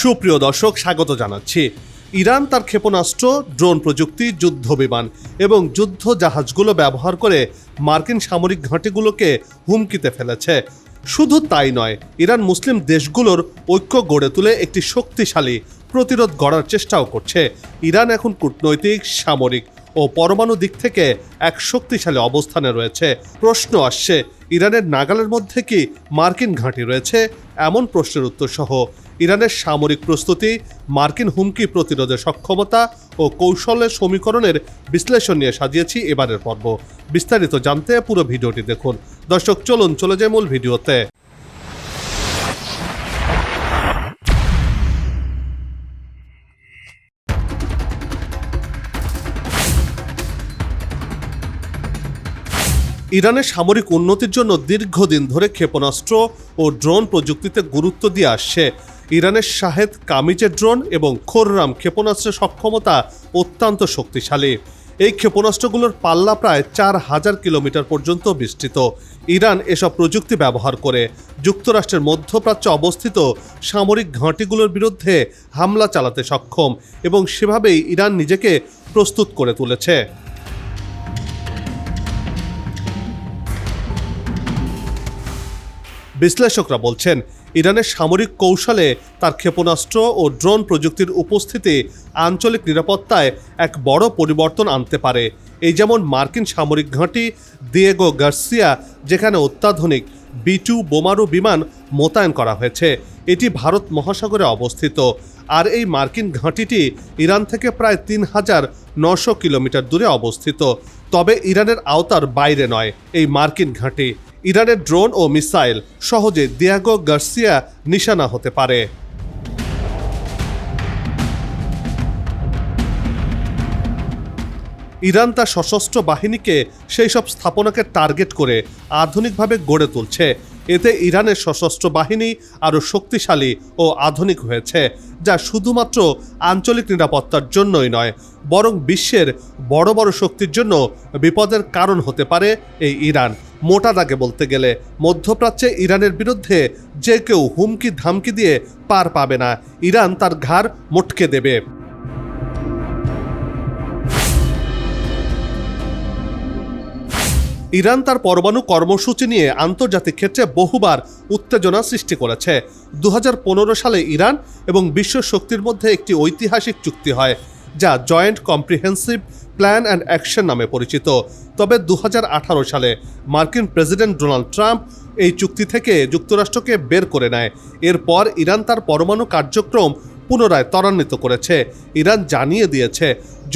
সুপ্রিয় দর্শক, স্বাগত জানাচ্ছি। ইরান তার ক্ষেপণাস্ত্র, ড্রোন প্রযুক্তি, যুদ্ধ বিমান এবং যুদ্ধ জাহাজগুলো ব্যবহার করে মার্কিন সামরিক ঘাঁটিগুলোকে হুমকিতে ফেলেছে। শুধু তাই নয়, ইরান মুসলিম দেশগুলোর ঐক্য গড়ে তুলে একটি শক্তিশালী প্রতিরোধ গড়ার চেষ্টাও করছে। ইরান এখন কূটনৈতিক, সামরিক ও পরমাণু দিক থেকে এক শক্তিশালী অবস্থানে রয়েছে। প্রশ্ন আসছে, ইরানের নাগালের মধ্যে কি মার্কিন ঘাঁটি রয়েছে? এমন প্রশ্নের উত্তর সহ ইরানের সামরিক প্রস্তুতি, মার্কিন হুমকি প্রতিরোধের সক্ষমতা ও কৌশলের সমীকরণের বিশ্লেষণ নিয়ে সাজিয়েছি এবারের পর্ব। বিস্তারিত জানতে পুরো ভিডিওটি দেখুন। দর্শক, চলুন, চলে যায় মূল ভিডিওতে। ইরানের সামরিক উন্নতির জন্য দীর্ঘদিন ধরে ক্ষেপণাস্ত্র ও ড্রোন প্রযুক্তিতে গুরুত্ব দিয়ে আসছে। ইরানের শাহেদ কামিজের ড্রোন এবং খোররাম ক্ষেপণাস্ত্রের সক্ষমতা অত্যন্ত শক্তিশালী। এই ক্ষেপণাস্ত্রগুলোর পাল্লা প্রায় চার হাজার কিলোমিটার পর্যন্ত বিস্তৃত। ইরান এসব প্রযুক্তি ব্যবহার করে যুক্তরাষ্ট্রের মধ্যপ্রাচ্যে অবস্থিত সামরিক ঘাঁটিগুলোর বিরুদ্ধে হামলা চালাতে সক্ষম এবং সেভাবেই ইরান নিজেকে প্রস্তুত করে তুলেছে। বিশ্লেষকরা বলছেন ইরানের সামরিক কৌশলে তার ক্ষেপণাস্ত্র ও ড্রোন প্রযুক্তির উপস্থিতি আঞ্চলিক নিরাপত্তায় এক বড় পরিবর্তন আনতে পারে। এই যেমন মার্কিন সামরিক ঘাঁটি দিয়েগো গার্সিয়া, যেখানে অত্যাধুনিক বি টু বোমারু বিমান মোতায়েন করা হয়েছে, এটি ভারত মহাসাগরে অবস্থিত। আর এই মার্কিন ঘাঁটিটি ইরান থেকে প্রায় তিন হাজার নশো কিলোমিটার দূরে অবস্থিত। তবে ইরানের আওতার বাইরে নয় এই মার্কিন ঘাঁটি। ইরানের ড্রোন ও মিসাইল সহজে দিয়াগো গার্সিয়া নিশানা হতে পারে। ইরান তার সশস্ত্র বাহিনীকে সেই সব স্থাপনাকে টার্গেট করে আধুনিকভাবে গড়ে তুলছে। এতে ইরানের সশস্ত্র বাহিনী আরও শক্তিশালী ও আধুনিক হয়েছে, যা শুধুমাত্র আঞ্চলিক নিরাপত্তার জন্যই নয়, বরং বিশ্বের বড় বড় শক্তির জন্য বিপদের কারণ হতে পারে এই ইরান মোটা দাগে বলতে গেলে মধ্যপ্রাচ্যে ইরানের বিরুদ্ধে যে কেউ হুমকি ধামকি দিয়ে পার পাবে না। ইরান তার ঘাড় মোটকে দেবে। ইরান তার পরমাণু কর্মসূচি নিয়ে আন্তর্জাতিক ক্ষেত্রে বহুবার উত্তেজনা সৃষ্টি করেছে। দু হাজার পনেরো সালে ইরান এবং বিশ্ব শক্তির মধ্যে একটি ঐতিহাসিক চুক্তি হয়, যা joint comprehensive plan and action নামে পরিচিত। তবে দু হাজার আঠারো সালে মার্কিন প্রেসিডেন্ট ডোনাল্ড ট্রাম্প এই চুক্তি থেকে যুক্তরাষ্ট্রকে বের করে নেয়। এরপর ইরান তার পরমাণু কার্যক্রম পুনরায় ত্বরান্বিত করেছে। ইরান জানিয়ে দিয়েছে,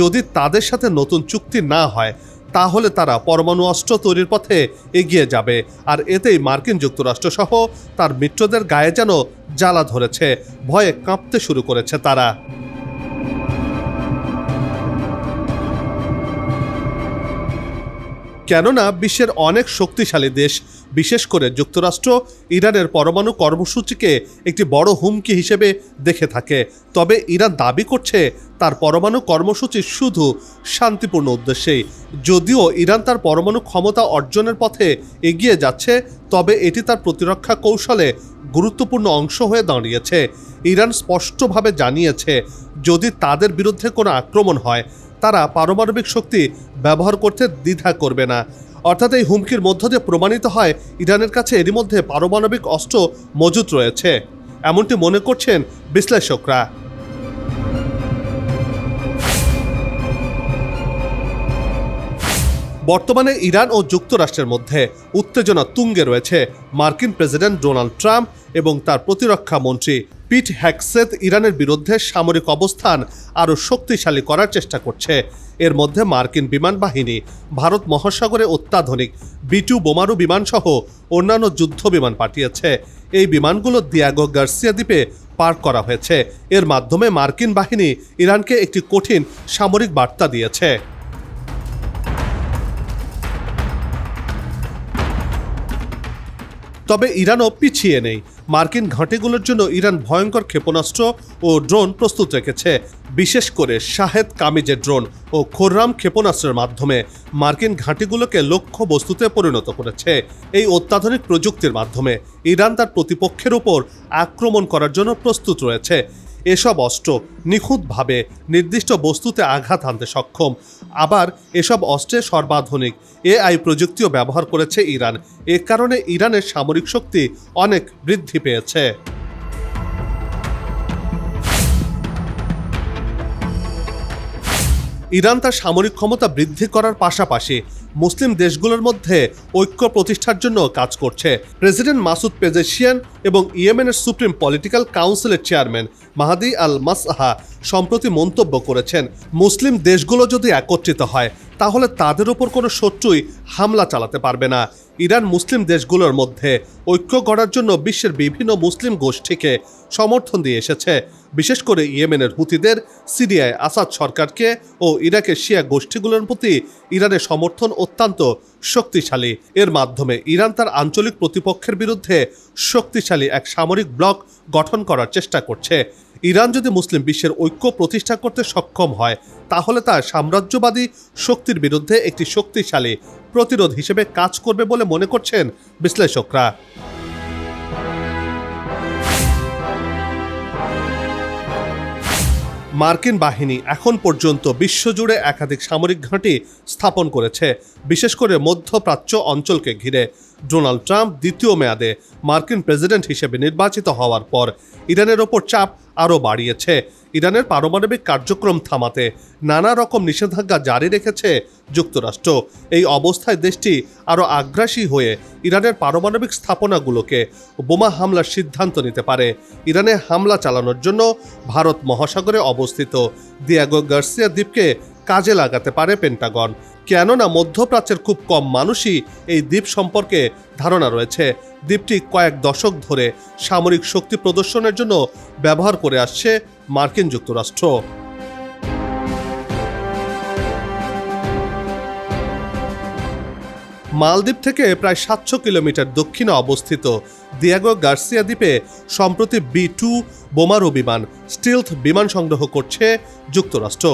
যদি তাদের সাথে নতুন চুক্তি না হয়, তাহলে তারা পরমাণু অস্ত্র তৈরির পথে এগিয়ে যাবে। আর এতেই মার্কিন যুক্তরাষ্ট্র সহ তার মিত্রদের গায়ে যেন জ্বালা ধরেছে। ভয়ে কাঁপতে শুরু করেছে তারা। কেননা বিশ্বের অনেক শক্তিশালী দেশ, বিশেষ করে যুক্তরাষ্ট্র, ইরানের পরমাণু কর্মসূচিকে একটি বড় হুমকি হিসেবে দেখে থাকে। তবে ইরান দাবি করছে তার পরমাণু কর্মসূচি শুধু শান্তিপূর্ণ উদ্দেশ্যেই। যদিও ইরান তার পরমাণু ক্ষমতা অর্জনের পথে এগিয়ে যাচ্ছে, তবে এটি তার প্রতিরক্ষা কৌশলে গুরুত্বপূর্ণ অংশ হয়ে দাঁড়িয়েছে। ইরান স্পষ্টভাবে জানিয়েছে, যদি তাদের বিরুদ্ধে কোনো আক্রমণ হয় তারা পারমাণবিক শক্তি ব্যবহার করতে দ্বিধা করবে না। অর্থাৎ এই হুমকির মধ্য দিয়ে প্রমাণিত হয়, ইরানের কাছে এরই মধ্যে পারমাণবিক অস্ত্র মজুত রয়েছে। এমনটি মনে করছেন বিশ্লেষকরা। বর্তমানে ইরান ও যুক্তরাষ্ট্রের মধ্যে উত্তেজনা তুঙ্গে রয়েছে। মার্কিন প্রেসিডেন্ট ডোনাল্ড ট্রাম্প এবং তার প্রতিরক্ষা মন্ত্রী পিট হ্যাকসেত ইরানের বিরুদ্ধে সামরিক অবস্থান আরও শক্তিশালী করার চেষ্টা করছে। এর মধ্যে মার্কিন বিমান বাহিনী, ভারত মহাসাগরে অত্যাধুনিক বিটু বোমারু বিমানসহ অন্যান্য যুদ্ধ বিমান পাঠিয়েছে। এই বিমানগুলো দিয়াগো গার্সিয়া দ্বীপে পার্ক করা হয়েছে। এর মাধ্যমে মার্কিন বাহিনী ইরানকে একটি কঠিন সামরিক বার্তা দিয়েছে। তবে ইরানও পিছিয়ে নেই। মার্কিন ঘাঁটিগুলোর জন্য ইরান ভয়ঙ্কর ক্ষেপণাস্ত্র ও ড্রোন প্রস্তুত রেখেছে, বিশেষ করে শাহেদ কামিজের ড্রোন ও খোররাম ক্ষেপণাস্ত্রের মাধ্যমে। মার্কিন ঘাঁটিগুলোকে লক্ষ্য বস্তুতে পরিণত করেছে এই অত্যাধুনিক প্রযুক্তির মাধ্যমে। ইরান তার প্রতিপক্ষের উপর আক্রমণ করার জন্য প্রস্তুত রয়েছে। এসব অস্ত্র নিখুঁতভাবে নির্দিষ্ট বস্তুতে আঘাত হানতে সক্ষম। আবার এসব অস্ত্রে সর্বাধুনিক এআই প্রযুক্তিও ব্যবহার করেছে ইরান। এ কারণে ইরানের সামরিক শক্তি অনেক বৃদ্ধি পেয়েছে। ইরান তার সামরিক ক্ষমতা বৃদ্ধি করার পাশাপাশি মুসলিম দেশগুলোর মধ্যে ঐক্য প্রতিষ্ঠার জন্য কাজ করছে। প্রেসিডেন্ট মাসুদ পেজেশিয়ান এবং ইয়েমেনের সুপ্রিম পলিটিক্যাল কাউন্সিলের চেয়ারম্যান মাহাদি আল মাসহা সম্প্রতি মন্তব্য করেছেন, মুসলিম দেশগুলো যদি একত্রিত হয়, তাহলে তাদের ওপর কোনো শত্রুই হামলা চালাতে পারবে না। ইরান মুসলিম দেশগুলোর মধ্যে ঐক্য গড়ার জন্য বিশ্বের বিভিন্ন মুসলিম গোষ্ঠীকে সমর্থন দিয়ে এসেছে। বিশেষ করে ইয়েমেনের হুতিদের, সিরিয়ায় আসাদ সরকারকে ও ইরাকের শিয়া গোষ্ঠীগুলোর প্রতি ইরানের সমর্থন অত্যন্ত শক্তিশালী। এর মাধ্যমে ইরান তার আঞ্চলিক প্রতিপক্ষের বিরুদ্ধে শক্তিশালী এক সামরিক ব্লক গঠন করার চেষ্টা করছে। ইরান যদি মুসলিম বিশ্বের ঐক্য প্রতিষ্ঠা করতে সক্ষম হয়, তাহলে তা সাম্রাজ্যবাদী শক্তির বিরুদ্ধে একটি শক্তিশালী প্রতিরোধ হিসেবে কাজ করবে বলে মনে করছেন বিশ্লেষকরা। মার্কিন বাহিনী এখন পর্যন্ত বিশ্বজুড়ে একাধিক সামরিক ঘাঁটি স্থাপন করেছে, বিশেষ করে মধ্যপ্রাচ্য অঞ্চলকে ঘিরে। ডোনাল্ড ট্রাম্প দ্বিতীয় মেয়াদে মার্কিন প্রেসিডেন্ট হিসেবে নির্বাচিত হওয়ার পর ইরানের ওপর চাপ আরও বাড়িয়েছে। ইরানের পারমাণবিক কার্যক্রম থামাতে নানা রকম নিষেধাজ্ঞা জারি রেখেছে যুক্তরাষ্ট্র। এই অবস্থায় দেশটি আরও আগ্রাসী হয়ে ইরানের পারমাণবিক স্থাপনাগুলোকে বোমা হামলার সিদ্ধান্ত নিতে পারে। ইরানে হামলা চালানোর জন্য ভারত মহাসাগরে অবস্থিত দিয়াগো গার্সিয়া দ্বীপকে কাজে লাগাতে পারে পেন্টাগন। কেননা মধ্যপ্রাচ্যের খুব কম মানুষই এই দ্বীপ সম্পর্কে ধারণা রয়েছে। দ্বীপটি কয়েক দশক ধরে সামরিক শক্তি প্রদর্শনের জন্য ব্যবহার করে আসছে মার্কিন যুক্তরাষ্ট্র। মালদ্বীপ থেকে প্রায় সাতশো কিলোমিটার দক্ষিণে অবস্থিত দিয়াগো গার্সিয়া দ্বীপে সম্প্রতি বি টু বোমারু বিমান স্টিলথ বিমান সংগ্রহ করছে যুক্তরাষ্ট্র,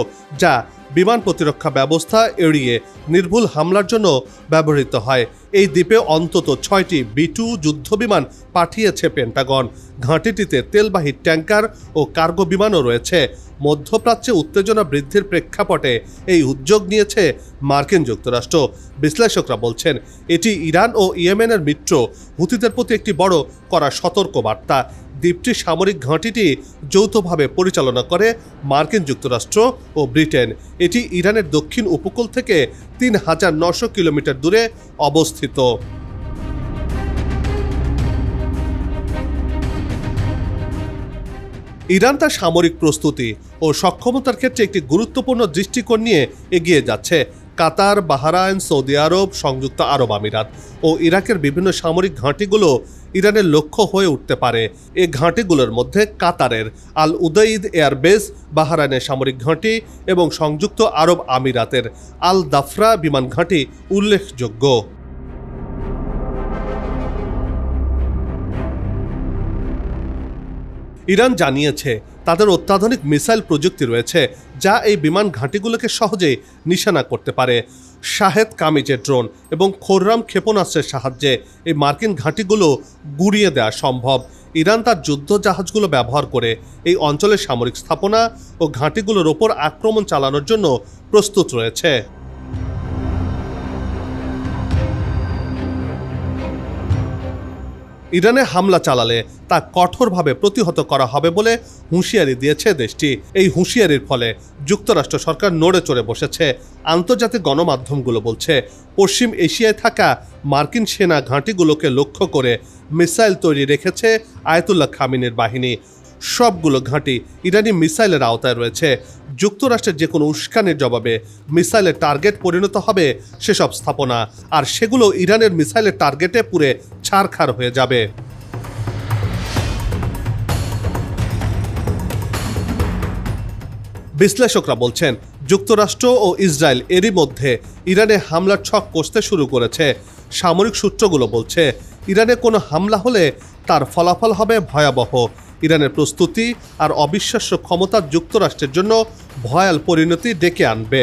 যা বিমান প্রতিরক্ষা ব্যবস্থা এড়িয়ে নির্ভুল হামলার জন্য ব্যবহৃত হয়। এই দ্বীপে অন্তত ছয়টি বি টু যুদ্ধবিমান পাঠিয়েছে পেন্টাগন ঘাঁটিটিতে তেলবাহী ট্যাঙ্কার ও কার্গো বিমানও রয়েছে। মধ্যপ্রাচ্যে উত্তেজনা বৃদ্ধির প্রেক্ষাপটে এই উদ্যোগ নিয়েছে মার্কিন যুক্তরাষ্ট্র। বিশ্লেষকরা বলছেন, এটি ইরান ও ইয়েমেনের মিত্র। হুতিদের প্রতি একটি বড় করা সতর্ক বার্তা দ্বীপটির সামরিক ঘাঁটিটি যৌথভাবে পরিচালনা করে মার্কিন যুক্তরাষ্ট্র ও ব্রিটেন। এটি ইরানের দক্ষিণ উপকূল থেকে তিন হাজার নশো কিলোমিটার দূরে অবস্থিত। ইরান তার সামরিক প্রস্তুতি ও সক্ষমতার ক্ষেত্রে একটি গুরুত্বপূর্ণ দৃষ্টিকোণ নিয়ে এগিয়ে যাচ্ছে কাতার, বাহারাইন, সৌদি আরব, সংযুক্ত আরব আমিরাত ও ইরাকের বিভিন্ন সামরিক ঘাঁটিগুলো ইরানের লক্ষ্য হয়ে উঠতে পারে। এ ঘাঁটিগুলোর মধ্যে কাতারের আল উদঈদ এয়ারবেস বাহারাইনের সামরিক ঘাঁটি এবং সংযুক্ত আরব আমিরাতের আল দাফরা বিমান ঘাঁটি উল্লেখযোগ্য। ইরান জানিয়েছে, তাদের অত্যাধুনিক মিসাইল প্রযুক্তি রয়েছে যা এই বিমান ঘাঁটিগুলোকে সহজেই নিশানা করতে পারে। শাহেদ কামিজের ড্রোন এবং খোররাম ক্ষেপণাস্ত্রের সাহায্যে এই মার্কিন ঘাঁটিগুলো গুড়িয়ে দেওয়া সম্ভব। ইরান তার যুদ্ধ জাহাজগুলো ব্যবহার করে এই অঞ্চলের সামরিক স্থাপনা ও ঘাঁটিগুলোর ওপর আক্রমণ চালানোর জন্য প্রস্তুত রয়েছে। ইরানে হামলা চালালে তা কঠোরভাবে প্রতিহত করা হবে বলে হুঁশিয়ারি দিয়েছে দেশটি। এই হুঁশিয়ারির ফলে যুক্তরাষ্ট্র সরকার নড়ে চড়ে বসেছে। আন্তর্জাতিক গণমাধ্যমগুলো বলছে, পশ্চিম এশিয়ায় থাকা মার্কিন সেনা ঘাঁটিগুলোকে লক্ষ্য করে মিসাইল তৈরি রেখেছে আয়তুল্লাহ খামিনের বাহিনী। সবগুলো ঘাঁটি ইরানি মিসাইলের আওতায় রয়েছে। যুক্তরাষ্ট্রের যে কোনো উস্কানির জবাবে মিসাইলের টার্গেট পরিণত হবে সেসব স্থাপনা। আর সেগুলো ইরানের মিসাইলের টার্গেটে পুরে ছারখার হয়ে যাবে। বিশ্লেষকরা বলছেন, যুক্তরাষ্ট্র ও ইসরায়েল এরই মধ্যে ইরানে হামলার ছক কষতে শুরু করেছে। সামরিক সূত্রগুলো বলছে, ইরানে কোনো হামলা হলে তার ফলাফল হবে ভয়াবহ। ইরানের প্রস্তুতি আর অবিশ্বাস্য ক্ষমতা যুক্তরাষ্ট্রের জন্য ভয়াল পরিণতি ডেকে আনবে।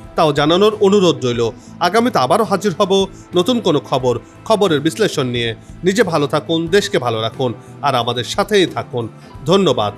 তাও জানানোর অনুরোধ রইল। আগামীতে আবারও হাজির হব নতুন কোনো খবর, খবরের বিশ্লেষণ নিয়ে। নিজে ভালো থাকুন, দেশকে ভালো রাখুন, আর আমাদের সাথেই থাকুন। ধন্যবাদ।